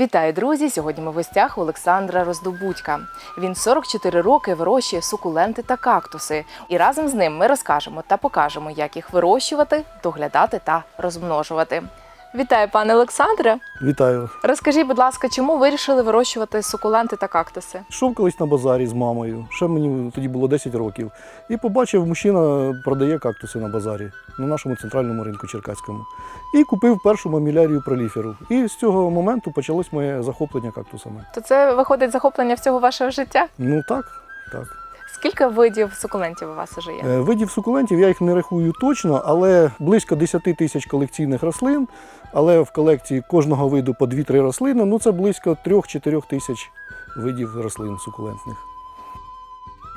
Вітаю, друзі! Сьогодні ми в гостях у Олександра Роздобудька. Він 44 роки вирощує сукуленти та кактуси. І разом з ним ми розкажемо та покажемо, як їх вирощувати, доглядати та розмножувати. Вітаю, пане Олександре! Вітаю. Розкажіть, будь ласка, чому вирішили вирощувати сукуленти та кактуси? Йшов колись на базарі з мамою, ще мені тоді було 10 років. І побачив, мужчина продає кактуси на базарі на нашому центральному ринку Черкаському. І купив першу мамілярію проліферу. І з цього моменту почалось моє захоплення кактусами. То це виходить захоплення всього вашого життя? Ну так, так. Скільки видів сукулентів у вас уже є? Е, Видів сукулентів я їх не рахую точно, але близько 10 тисяч колекційних рослин. Але в колекції кожного виду по 2-3 рослини, ну це близько 3-4 тисяч видів рослин сукулентних.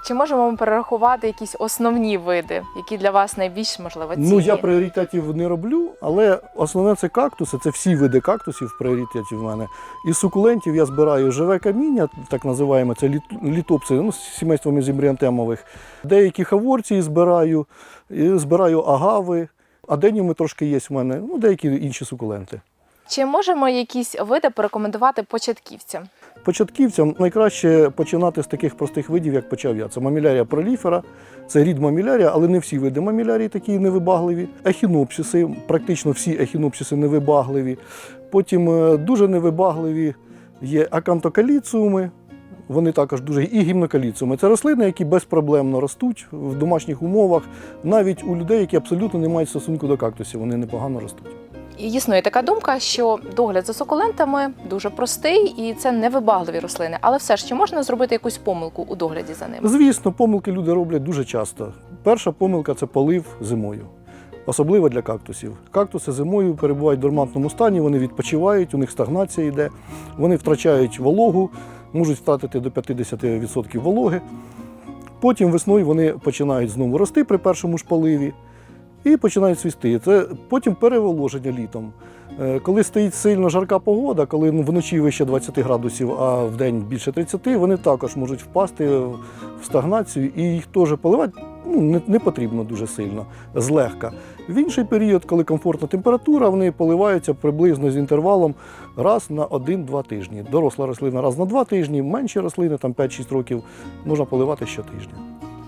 Чи можемо ми перерахувати якісь основні види, які для вас найбільш можливо цінні? Ну, я пріоритетів не роблю, але основне це кактуси, це всі види кактусів в пріоритеті в мене. Із сукулентів я збираю живе каміння, так називаємо, це літопси, ну, з сімейством зімбріантемових. Деякі хаворції збираю, збираю агави, аденіуми трошки є в мене, ну, деякі інші сукуленти. Чи можемо якісь види порекомендувати початківцям? Початківцям найкраще починати з таких простих видів, як почав я. Це мамілярія проліфера, це рід мамілярія, але не всі види мамілярії такі невибагливі. Ехінопсиси, практично всі ехінопсиси невибагливі. Потім е, дуже невибагливі є акантокаліціуми. Вони також дуже і гімнокаліціуми. Це рослини, які безпроблемно ростуть в домашніх умовах, навіть у людей, які абсолютно не мають стосунку до кактусів, вони непогано ростуть. Існує така думка, що догляд за сукулентами дуже простий і це невибагливі рослини. Але все ж чи можна зробити якусь помилку у догляді за ними? Звісно, помилки люди роблять дуже часто. Перша помилка це полив зимою. Особливо для кактусів. Кактуси зимою перебувають в дормантному стані, вони відпочивають, у них стагнація йде, вони втрачають вологу, можуть втратити до 50% вологи. Потім весною вони починають знову рости при першому ж поливі і починають свісти. Це потім переволоження літом. Е, Коли стоїть сильно жарка погода, коли вночі вище 20 градусів, а в день більше 30, вони також можуть впасти в стагнацію і їх теж поливати ну, не, не потрібно дуже сильно, злегка. В інший період, коли комфортна температура, вони поливаються приблизно з інтервалом раз на 1-2 тижні. Доросла рослина раз на 2 тижні, менші рослини, там 5-6 років, можна поливати щотижня.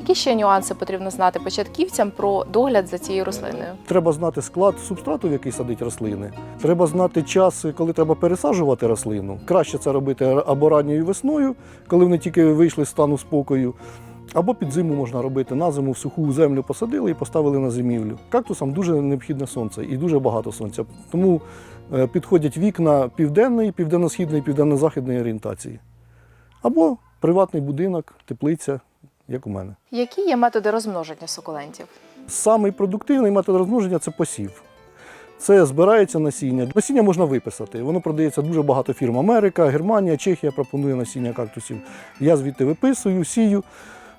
Які ще нюанси потрібно знати початківцям про догляд за цією рослиною? Треба знати склад субстрату, в який садить рослини. Треба знати час, коли треба пересаджувати рослину. Краще це робити або ранньою весною, коли вони тільки вийшли з стану спокою. Або під зиму можна робити на зиму в суху землю посадили і поставили на зимівлю. Кактусам дуже необхідне сонце і дуже багато сонця. Тому е, підходять вікна південної, південно-східної, південно-західної орієнтації. Або приватний будинок, теплиця, як у мене. Які є методи розмноження сукулентів? Самий продуктивний метод розмноження це посів. Це збирається насіння. Насіння можна виписати. Воно продається дуже багато фірм. Америка, Германія, Чехія пропонує насіння кактусів. Я звідти виписую, сію.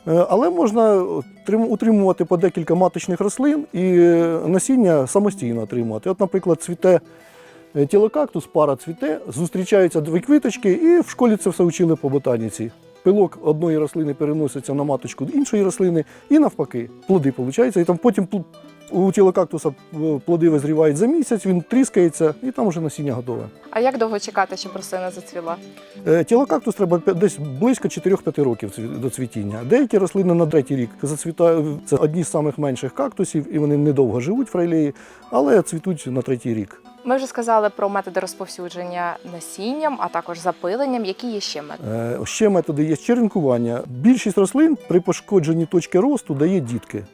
Е, Але можна утримувати по декілька маточних рослин і е, насіння самостійно отримувати. От, наприклад, цвіте е, тілокактус, пара цвіте, зустрічаються дві квіточки, і в школі це все вчили по ботаніці. Пилок одної рослини переноситься на маточку іншої рослини, і навпаки, плоди виходить, І там потім у тілокактуса е, плоди визрівають за місяць, він тріскається, і там вже насіння готове. А як довго чекати, щоб рослина зацвіла? Е, Тілокактус треба десь близько 4-5 років до цвітіння. Деякі рослини на третій рік зацвітають. Це одні з самих менших кактусів, і вони недовго живуть фрейлеї, але цвітуть на третій рік. Ми вже сказали про методи розповсюдження насінням, а також запиленням. Які є ще методи? Е, Ще методи є черенкування. Більшість рослин при пошкодженні точки росту дає дітки,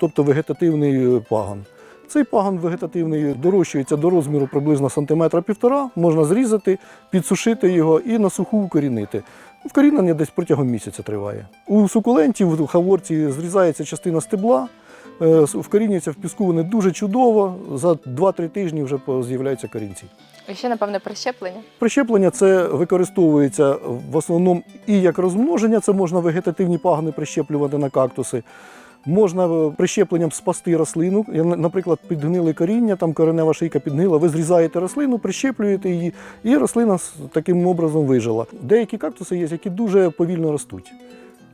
тобто вегетативний е, пагон. Цей пагон вегетативний дорощується до розміру приблизно сантиметра півтора, можна зрізати, підсушити його і на суху укорінити. Вкорінення десь протягом місяця триває. У сукулентів, у хаворці зрізається частина стебла, е, вкорінюється в піску вони дуже чудово. За 2-3 тижні вже з'являються корінці. І ще, напевне, прищеплення. Прищеплення це використовується в основному і як розмноження, це можна вегетативні пагони прищеплювати на кактуси. Можна е, прищепленням спасти рослину. Наприклад, підгнили коріння, там коренева шийка підгнила, ви зрізаєте рослину, прищеплюєте її, і рослина таким образом вижила. Деякі кактуси є, які дуже повільно ростуть.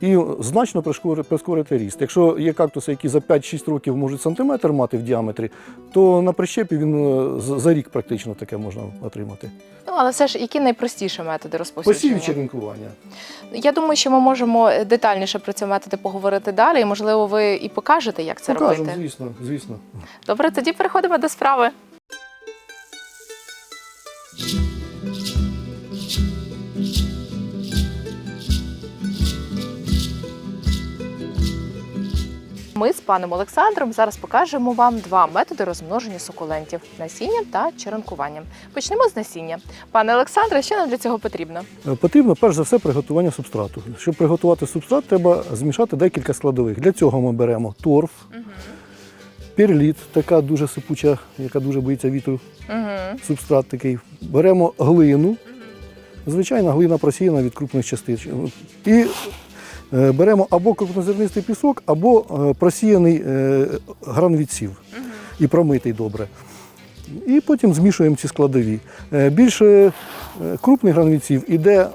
І значно прискорити ріст. Якщо є кактуси, які за 5-6 років можуть сантиметр мати в діаметрі, то на прищепі він е, за рік практично таке можна отримати. Ну, але все ж, які найпростіші методи Посів розповсюдження? і черенкування. Я думаю, що ми можемо детальніше про ці методи поговорити далі, і можливо, ви і покажете, як це Покажемо, робити. звісно, звісно. Добре, тоді переходимо до справи. Ми з паном Олександром зараз покажемо вам два методи розмноження сукулентів насінням та черенкуванням. Почнемо з насіння. Пане Олександре, що нам для цього потрібно? Е, Потрібно перш за все приготування субстрату. Щоб приготувати субстрат, треба змішати декілька складових. Для цього ми беремо торф, перліт, така дуже сипуча, яка дуже боїться вітру, Угу. субстрат такий. Беремо глину, звичайна глина просіяна від крупних частин. І беремо або крупнозернистий пісок, або е, просіяний е, гранвідсів і промитий добре. І потім змішуємо ці складові. Е, Більше е, крупних гранвідсів іде е,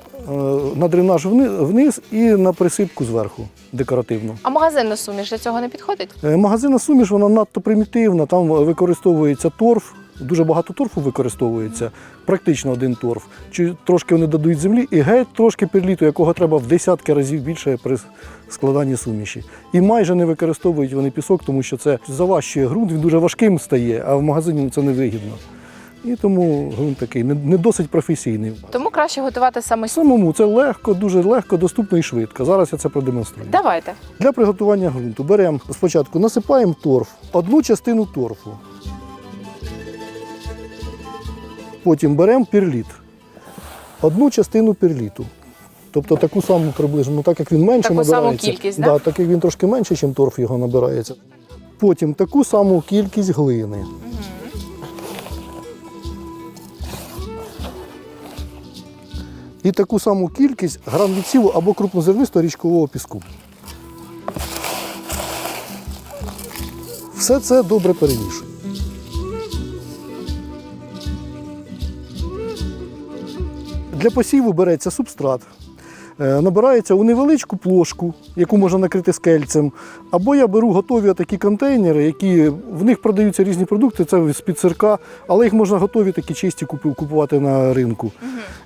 на дренаж вниз і на присипку зверху декоративну. А магазинна суміш для цього не підходить? Е, Магазинна суміш вона надто примітивна, там використовується торф, дуже багато торфу використовується, практично один торф. Чи трошки вони додають землі, і геть трошки перліту, якого треба в десятки разів більше при складанні суміші. І майже не використовують вони пісок, тому що це заважчує ґрунт, він дуже важким стає, а в магазині це невигідно. І тому ґрунт такий не, досить професійний. Тому краще готувати самостійно. Самому це легко, дуже легко, доступно і швидко. Зараз я це продемонструю. Давайте. Для приготування ґрунту беремо спочатку насипаємо торф, одну частину торфу. Потім беремо перліт, одну частину перліту. Тобто таку саму приблизно, ну так як він менше Таку саму набирається. кількість, да? да? так як він трошки менше, ніж торф його набирається. Потім таку саму кількість глини. І таку саму кількість грам відсіву або крупнозернистого річкового піску. Все це добре перемішуємо. Для посіву береться субстрат, е, набирається у невеличку плошку, яку можна накрити скельцем. Або я беру готові такі контейнери, які в них продаються різні продукти, це з-під сирка, але їх можна готові такі чисті купувати на ринку.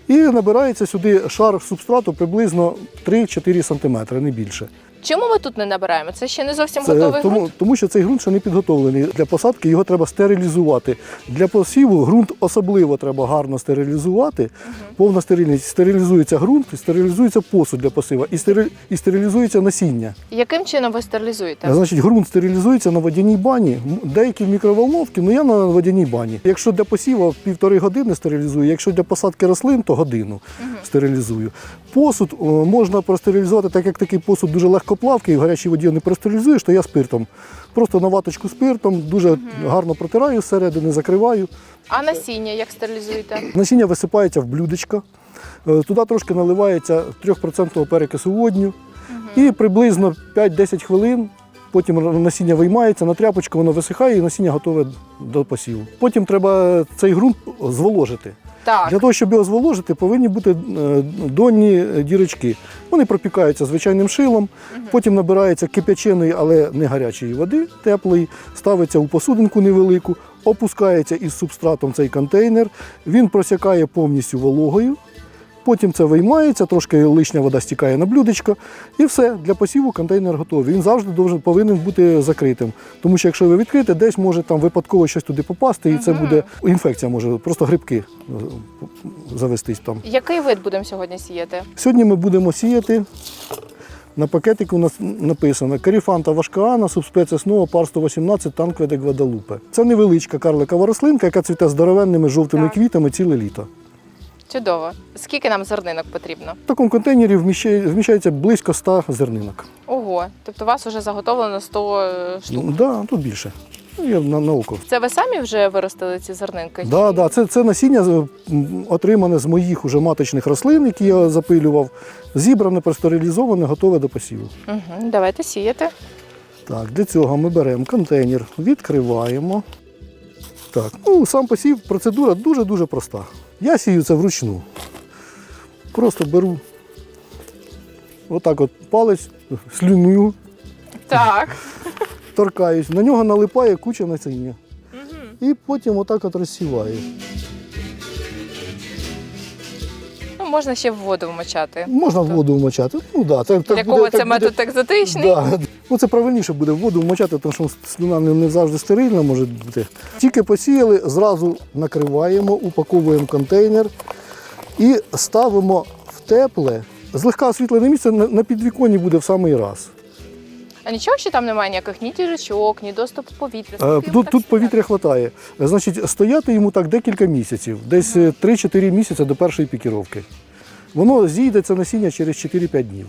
І набирається сюди шар субстрату приблизно 3-4 см, не більше. Чому ми тут не набираємо? Це ще не зовсім Це, готовий тому, ґрунт? тому що цей ґрунт ще не підготовлений для посадки, його треба стерилізувати. Для посіву ґрунт особливо треба гарно стерилізувати. Повна стерильність. Стерилізується ґрунт, стерилізується посуд для посива і, стери- і стерилізується насіння. Яким чином ви стерилізуєте? Значить, ґрунт стерилізується на водяній бані. Деякі в мікроволновці, але я на водяній бані. Якщо для посіву півтори години стерилізую, якщо для посадки рослин, то годину стерилізую. Посуд можна простерилізувати, так як такий посуд дуже легкоплавкий, в гарячій воді не простерилізуєш, то я спиртом. Просто на ваточку спиртом, дуже гарно протираю зсередини, закриваю. А насіння як стерилізуєте? Насіння висипається в блюдечко, е, туди трошки наливається 3% перекису водню і приблизно 5-10 хвилин. Потім насіння виймається на тряпочку, воно висихає і насіння готове до посіву. Потім треба цей ґрунт зволожити. Так. Для того, щоб його зволожити, повинні бути е, донні дірочки. Вони пропікаються звичайним шилом, потім набирається кип'яченої, але не гарячої води, теплої, ставиться у посудинку невелику, опускається із субстратом цей контейнер, він просякає повністю вологою. Потім це виймається, трошки лишня вода стікає на блюдечко, і все, для посіву контейнер готовий. Він завжди должен, повинен бути закритим. Тому що якщо ви відкрите, десь може там випадково щось туди попасти, і це буде інфекція, може просто грибки е, завестись там. Який вид будемо сьогодні сіяти? Сьогодні ми будемо сіяти. На пакетику у нас написано Каріфанта важкаана, субспеція снова, пар 118, танкве де Гвадалупе. Це невеличка карликова рослинка, яка цвіте здоровенними жовтими Так. квітами ціле літо. Чудово. Скільки нам зернинок потрібно? В такому контейнері вміщає- вміщається близько 100 зернинок. Ого, тобто у вас вже заготовлено 100 е, штук. Ну, да, тут більше. Ну, Я на, на око. Це ви самі вже виростили ці зернинки? Да, да, це, це насіння з- м, отримане з моїх уже маточних рослин, які я запилював, зібране, простерилізоване, готове до посіву. Угу, давайте сіяти. Так, для цього ми беремо контейнер, відкриваємо. Так, ну сам посів, процедура дуже-дуже проста. Я сію це вручну. Просто беру отак от палець слюную, Так. торкаюсь, на нього налипає куча насіння. І потім отак от розсіваю. Можна ще в воду вмочати. Можна в воду вмочати. Ну, да, так, Для так кого буде, це так метод буде, екзотичний? Да. Ну, це правильніше буде в воду вмочати, тому що слюна не, не завжди стерильна може бути. Тільки посіяли, зразу накриваємо, упаковуємо контейнер і ставимо в тепле. Злегка освітлене місце на, на підвіконні буде в самий раз. А нічого, ще там немає ніяких ні дірочок, ні доступу повітря. Е, Скільки йому Тут, так тут стояти? повітря вистачає. Значить, стояти йому так декілька місяців, десь е, 3-4 місяці до першої пікіровки. Воно зійде це насіння через 4-5 днів.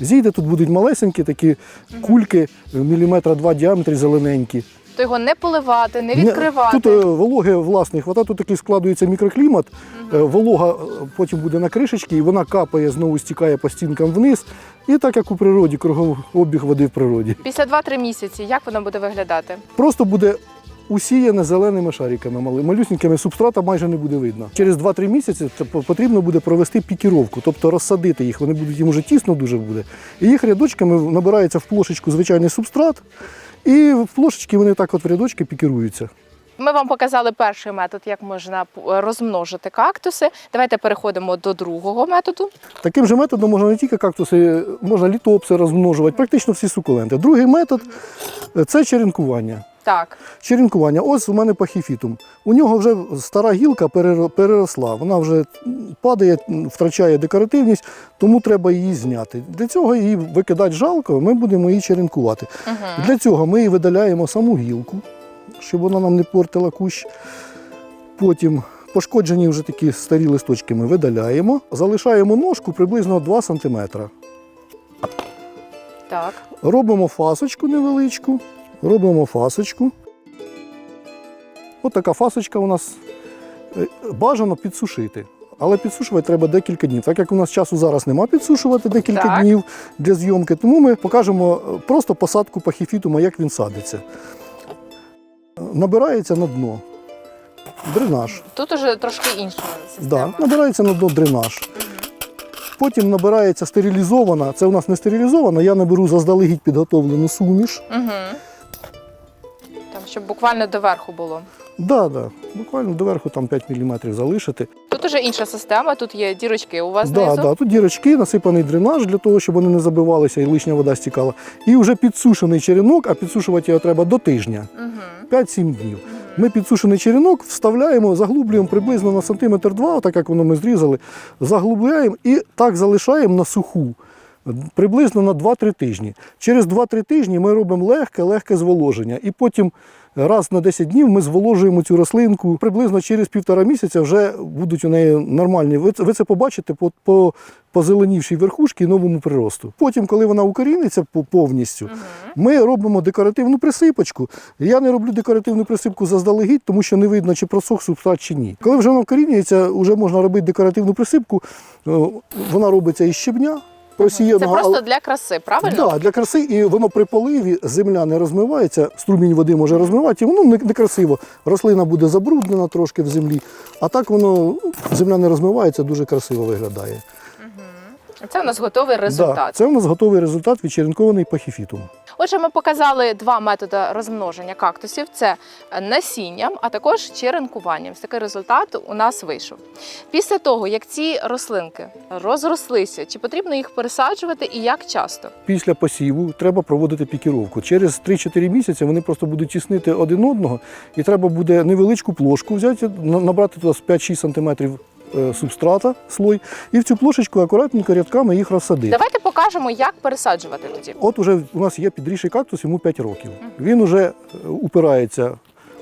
Зійде, тут будуть малесенькі такі кульки, е, міліметра два діаметрі зелененькі. То його не поливати, не відкривати. Тут е, вологи власне хвата, тут такий складується мікроклімат. Е, Волога е, потім буде на кришечці, і вона капає, знову стікає по стінкам вниз. І так як у природі, кругообіг води в природі. Після 2-3 місяці як воно буде виглядати? Просто буде усіяне зеленими шариками, малюсінькими, субстрата майже не буде видно. Через 2-3 місяці потрібно буде провести пікіровку, тобто розсадити їх. Вони будуть їм уже тісно дуже буде. І їх рядочками набирається в плошечку звичайний субстрат, і в плошечки вони так от в рядочки пікіруються. Ми вам показали перший метод, як можна розмножити кактуси. Давайте переходимо до другого методу. Таким же методом можна не тільки кактуси, можна літопси розмножувати, практично всі сукуленти. Другий метод е, це черенкування. Так, Черенкування. Ось у мене пахіфітум. У нього вже стара гілка переросла. Вона вже падає, втрачає декоративність, тому треба її зняти. Для цього її викидати жалко, ми будемо її черенкувати. угу. Для цього ми її видаляємо саму гілку, щоб вона нам не портила кущ. Потім пошкоджені вже такі старі листочки ми видаляємо, залишаємо ножку приблизно 2 см. так. Робимо фасочку невеличку, робимо фасочку. От така фасочка у нас Е, бажано підсушити. Але підсушувати треба декілька днів. Так як у нас часу зараз нема підсушувати декілька Так. днів для зйомки, тому ми покажемо е, просто посадку пахіфітума, як він садиться. Набирається на дно. Дренаж. Тут уже трошки інша Да, набирається на дно дренаж. Потім набирається стерилізована. Це у нас не стерилізована, я наберу заздалегідь підготовлену суміш. Угу. Щоб буквально доверху було. Да, да. Буквально доверху там 5 мм залишити. Тут уже інша система, тут є дірочки у вас Да, знизу. да. Тут дірочки, насипаний дренаж для того, щоб вони не забивалися і лишня вода стікала. І вже підсушений черенок, а підсушувати його треба до тижня, Угу. 5-7 днів. Ми підсушений черенок вставляємо, заглублюємо приблизно на сантиметр два, так як воно ми зрізали, заглубляємо і так залишаємо на суху. Приблизно на 2-3 тижні. Через 2-3 тижні ми робимо легке-легке зволоження. І потім раз на 10 днів ми зволожуємо цю рослинку. Приблизно через півтора місяця вже будуть у неї нормальні. Ви це, побачите по, по позеленівшій верхушці і новому приросту. Потім, коли вона укоріниться повністю, ми робимо декоративну присипочку. Я не роблю декоративну присипку заздалегідь, тому що не видно, чи просох субстрат чи ні. Коли вже вона вкорінюється, вже можна робити декоративну присипку. Е, Вона робиться із щебня. Це просто для краси, правильно? Да, для краси, і воно при поливі земля не розмивається, струмінь води може розмивати, і воно некрасиво. Рослина буде забруднена трошки в землі, а так воно ну, земля не розмивається, дуже красиво виглядає. Це у нас готовий Да, результат. це у нас готовий результат відчеренкований пахіфітум. Отже, ми показали два методи розмноження кактусів: це насінням, а також черенкуванням. Такий результат у нас вийшов. Після того, як ці рослинки розрослися, чи потрібно їх пересаджувати і як часто? Після посіву треба проводити пікіровку. Через 3-4 місяці вони просто будуть тіснити один одного, і треба буде невеличку плошку взяти, набрати туди 5-6 см субстрата, слой, і в цю плошечку акуратненько рядками їх розсадити. Давайте покажемо, як пересаджувати тоді. От уже у нас є підріший кактус, йому 5 років. Він уже е, упирається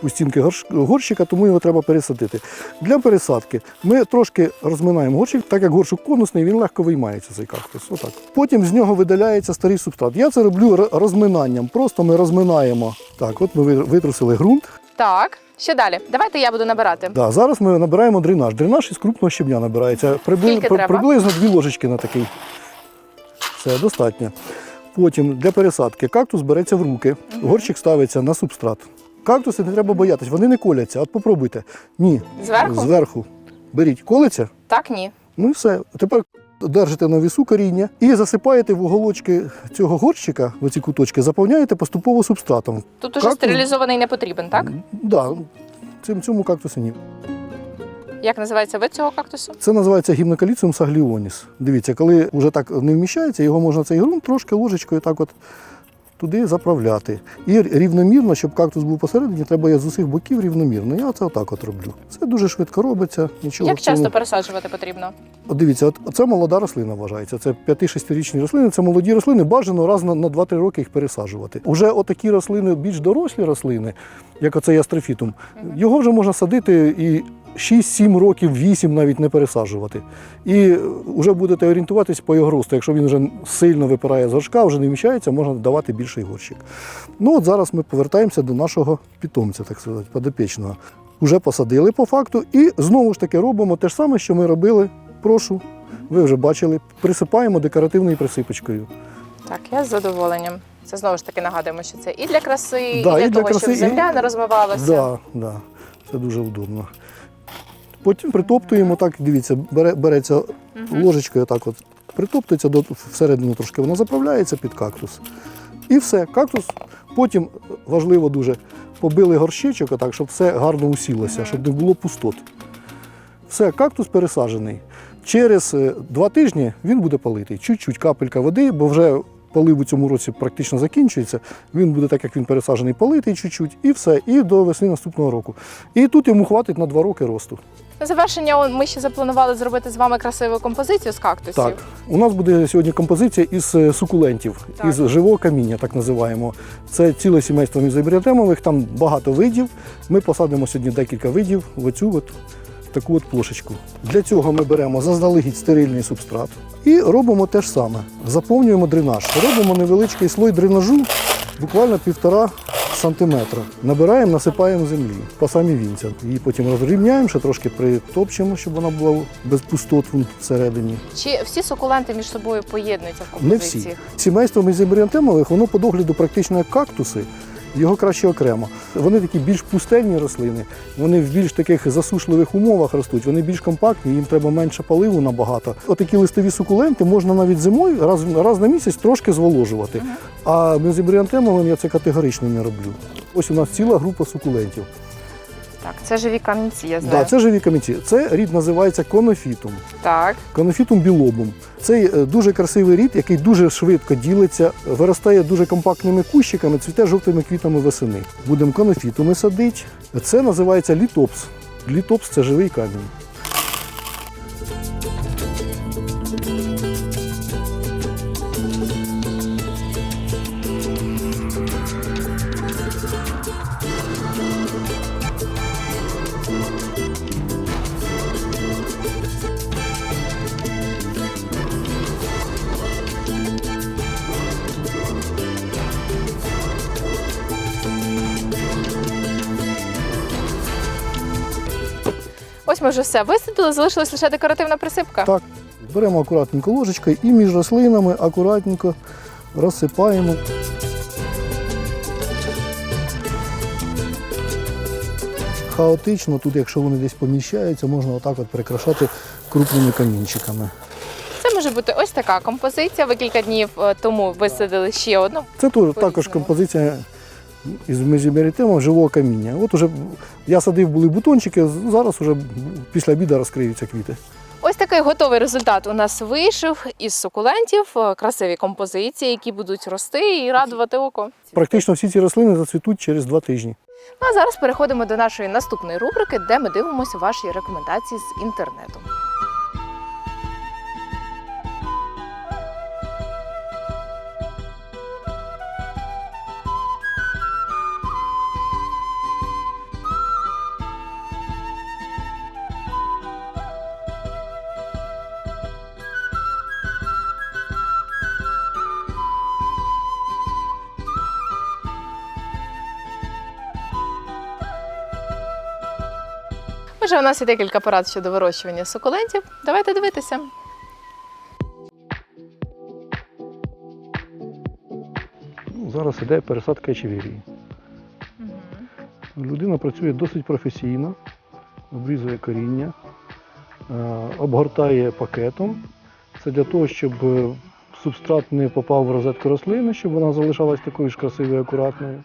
у стінки горщика, тому його треба пересадити. Для пересадки ми трошки розминаємо горщик, так як горщик конусний, він легко виймається цей кактус. Отак. Потім з нього видаляється старий субстрат. Я це роблю розминанням. Просто ми розминаємо. Так, от ми витрусили ґрунт. Так, що далі? Давайте я буду набирати. Да, зараз ми набираємо дренаж. Дренаж із крупного щебня набирається. Прибли- Скільки треба? приблизно дві ложечки на такий. Все, достатньо. Потім для пересадки кактус береться в руки, горщик ставиться на субстрат. Кактуси не треба боятись, вони не коляться. От попробуйте. Ні. Зверху? Зверху. Беріть. Колиться? Так, ні. Ну і все. Тепер держите на вісу коріння і засипаєте в уголочки цього горщика, в ці куточки, заповняєте поступово субстратом. Тут уже Кактус- стерилізований не потрібен, так? Так, да, цим, цьому кактусу ні. Як називається вид цього кактусу? Це називається гімнокаліціум сагліоніс. Дивіться, коли вже так не вміщається, його можна цей ґрунт трошки ложечкою так от туди заправляти. І рівномірно, щоб кактус був посередині, треба я з усіх боків рівномірно. Я це отак от роблю. Це дуже швидко робиться. Нічого Як цьому- часто пересаджувати потрібно? От дивіться, от це молода рослина вважається. Це 5-6-річні рослини. Це молоді рослини. Бажано раз на, на 2-3 роки їх пересаджувати. Уже отакі рослини, більш дорослі рослини, як оцей астрофітум, його вже можна садити і 6-7 років, 8 навіть не пересаджувати. І вже будете орієнтуватись по його росту. Якщо він вже сильно випирає з горшка, вже не вміщається, можна давати більший горщик. Ну от зараз ми повертаємося до нашого питомця, так сказати, подопічного. Уже посадили по факту, і знову ж таки робимо те ж саме, що ми робили. Прошу, ви вже бачили, присипаємо декоративною присипочкою. Так, я з задоволенням. Це знову ж таки нагадуємо, що це і для краси, Да, і для і для того, краси, щоб і- земля не розмивалася. Да, да, це дуже удобно. Потім притоптуємо, так, дивіться, бере, береться ложечкою, так от притоптується до всередину трошки, вона заправляється під кактус. І все, кактус. Потім важливо дуже побили горщичок, отак, щоб все гарно усілося, щоб не було пустот. Все, кактус пересаджений. Через е, два тижні він буде палитий. Чуть-чуть капелька води, бо вже полив у цьому році практично закінчується. Він буде так, як він пересаджений, палитий чуть-чуть, і все, і до весни наступного року. І тут йому хватить на два роки росту. На завершення ми ще запланували зробити з вами красиву композицію з кактусів. Так, у нас буде сьогодні композиція із е, сукулентів, Так. із живого каміння, так називаємо. Це ціле сімейство мізобріатемових, там багато видів. Ми посадимо сьогодні декілька видів в оцю от таку от плошечку. Для цього ми беремо заздалегідь стерильний субстрат і робимо те ж саме. Заповнюємо дренаж. Робимо невеличкий слой дренажу, буквально півтора сантиметра. Набираємо, насипаємо землі по самі вінця. Її потім розрівняємо, ще трошки притопчемо, щоб вона була без пустот всередині. Чи всі сукуленти між собою поєднуються в Не композиціях? всі. Сімейство мезобріантемових, воно по догляду практично як кактуси, його краще окремо. Вони такі більш пустельні рослини, вони в більш таких засушливих умовах ростуть, вони більш компактні, їм треба менше паливу набагато. Отакі листові сукуленти можна навіть зимою раз, раз на місяць трошки зволожувати. А бензібріантемовим я це категорично не роблю. Ось у нас ціла група сукулентів. Так, це живі камінці, я Да, знаю. це живі камінці. Це рід називається конофітум. Так. Конофітум білобум. Це е, дуже красивий рід, який дуже швидко ділиться, виростає дуже компактними кущиками, цвіте жовтими квітами весени. Будемо конофітуми садити. Це називається літопс. Літопс це живий камінь. Ось ми вже все висадили, залишилась лише декоративна присипка. Так, беремо акуратненько ложечкою і між рослинами акуратненько розсипаємо. Хаотично, тут, якщо вони десь поміщаються, можна отак от прикрашати крупними камінчиками. Це може бути ось така композиція. Ви кілька днів е, тому висадили ще одну. Це теж також композиція із мезіберітимом живого каміння. От уже я садив були бутончики, зараз уже після обіду розкриються квіти. Ось такий готовий результат у нас вийшов із сукулентів. Красиві композиції, які будуть рости і радувати око. Практично всі ці рослини зацвітуть через два тижні. Ну а зараз переходимо до нашої наступної рубрики, де ми дивимося ваші рекомендації з інтернету. Отже, у нас є декілька порад щодо вирощування сукулентів. Давайте дивитися. Ну, зараз іде пересадка ечевірії. Людина працює досить професійно, обрізує коріння, е, обгортає пакетом Це для того, щоб е, субстрат не попав в розетку рослини, щоб вона залишалась такою ж красивою, і акуратною.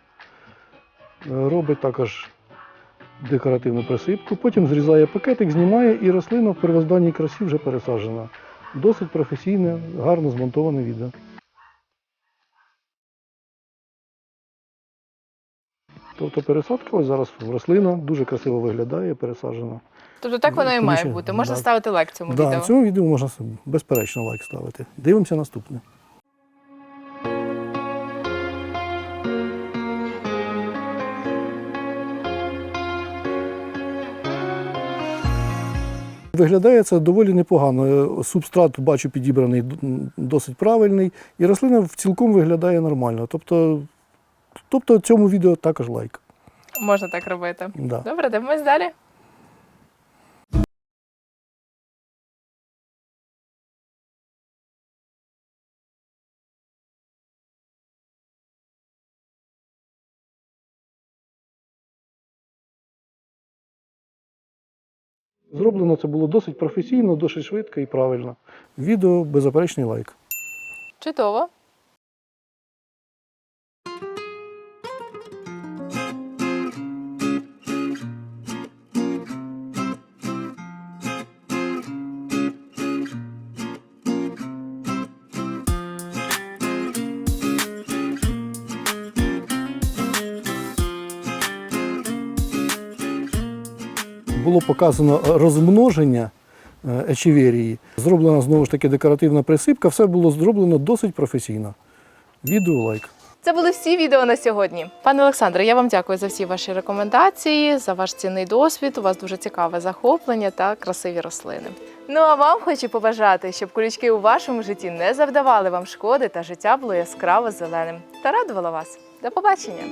Е, Робить також декоративну присипку, потім зрізає пакетик, знімає і рослина в первозданній красі вже пересаджена. Досить професійне, гарно змонтоване відео. Тобто пересадка ось зараз рослина дуже красиво виглядає, пересаджена. Тобто так воно і Тому має що- бути. Можна да. ставити лайк цьому Да, відео. цьому відео можна безперечно лайк ставити. Дивимося наступне. Виглядає це доволі непогано. Субстрат, бачу, підібраний досить правильний, і рослина в цілком виглядає нормально. Тобто, тобто цьому відео також лайк. Можна так робити. Да. Добре, дивимось далі. Зроблено це було досить професійно, досить швидко і правильно. Відео беззаперечний лайк. Чудово. Було показано розмноження е, ечеверії. Зроблена знову ж таки декоративна присипка. Все було зроблено досить професійно. Відео лайк. Це були всі відео на сьогодні. Пане Олександре, я вам дякую за всі ваші рекомендації, за ваш цінний досвід. У вас дуже цікаве захоплення та красиві рослини. Ну а вам хочу побажати, щоб колючки у вашому житті не завдавали вам шкоди та життя було яскраво зеленим та радувало вас. До побачення!